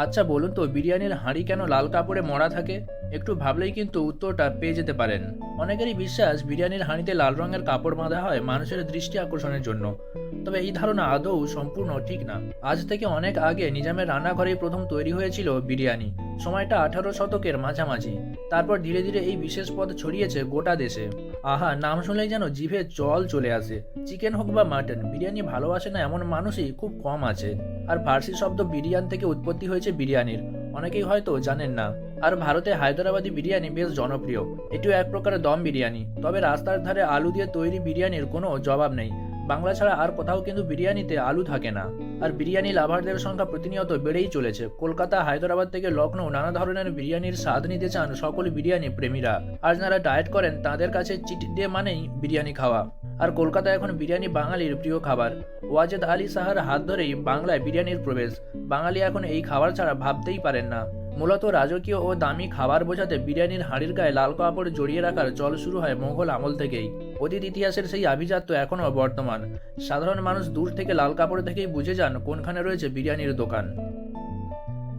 আচ্ছা বলুন তো, বিরিয়ানির হাঁড়ি কেন লাল কাপড়ে মরা থাকে? একটু ভাবলেই কিন্তু উত্তরটা পেয়ে যেতে পারেন। অনেকেরই বিশ্বাস বিরিয়ানির হাঁড়িতে লাল রঙের কাপড় বাঁধা হয় মানুষের দৃষ্টি আকর্ষণের জন্য। তবে এই ধারণা আদৌ সম্পূর্ণ ঠিক না। আজ থেকে অনেক আগে নিজামের রান্নাঘরেই প্রথম তৈরি হয়েছিল বিরিয়ানি। সময়টা আঠারো শতকের মাঝামাঝি। তারপর ধীরে ধীরে এই বিশেষ পদ ছড়িয়েছে গোটা দেশে। আহা, নাম শুনলেই যেন জিভে জল চলে আসে। চিকেন হোক বা মাটন, বিরিয়ানি ভালোবাসে না এমন মানুষই খুব কম আছে। আর ফার্সি শব্দ বিরিয়ান থেকে উৎপত্তি হয়েছে বিরিয়ানির। অনেকেই হয়তো জানেন না। আর ভারতে হায়দ্রাবাদি বিরিয়ানি বেশ জনপ্রিয়। এটিও এক প্রকারের দম বিরিয়ানি। তবে রাস্তার ধারে আলু দিয়ে তৈরি বিরিয়ানির কোনো জবাব নেই। বাংলা ছাড়া আর কোথাও কিন্তু বিরিয়ানিতে আলু থাকে না। আর বিরিয়ানি লাভারদের সংখ্যা প্রতিনিয়ত বেড়েই চলেছে। কলকাতা, হায়দ্রাবাদ থেকে লখনৌ নানা ধরনের বিরিয়ানির স্বাদ নিতে চান সকল বিরিয়ানি প্রেমীরা। আর যারা ডায়েট করেন, তাদের কাছে চিট ডে মানেই বিরিয়ানি খাওয়া। আর কলকাতা এখন বিরিয়ানি বাঙালির প্রিয় খাবার। ওয়াজেদ আলী সাহার হাত ধরেই বাংলায় বিরিয়ানির প্রবেশ। বাঙালি এখন এই খাবার ছাড়া ভাবতেই পারেন না। মূলত রাজকীয় ও দামি খাবার বোঝাতে বিরিয়ানির হাঁড়ির গায়ে লাল কাপড় জড়িয়ে রাখার চল শুরু হয় মোঘল আমল থেকেই। অতীত ইতিহাসের সেই আভিজাত্য এখনও বর্তমান। সাধারণ মানুষ দূর থেকে লাল কাপড় থেকেই বুঝে যান কোনখানে রয়েছে বিরিয়ানির দোকান।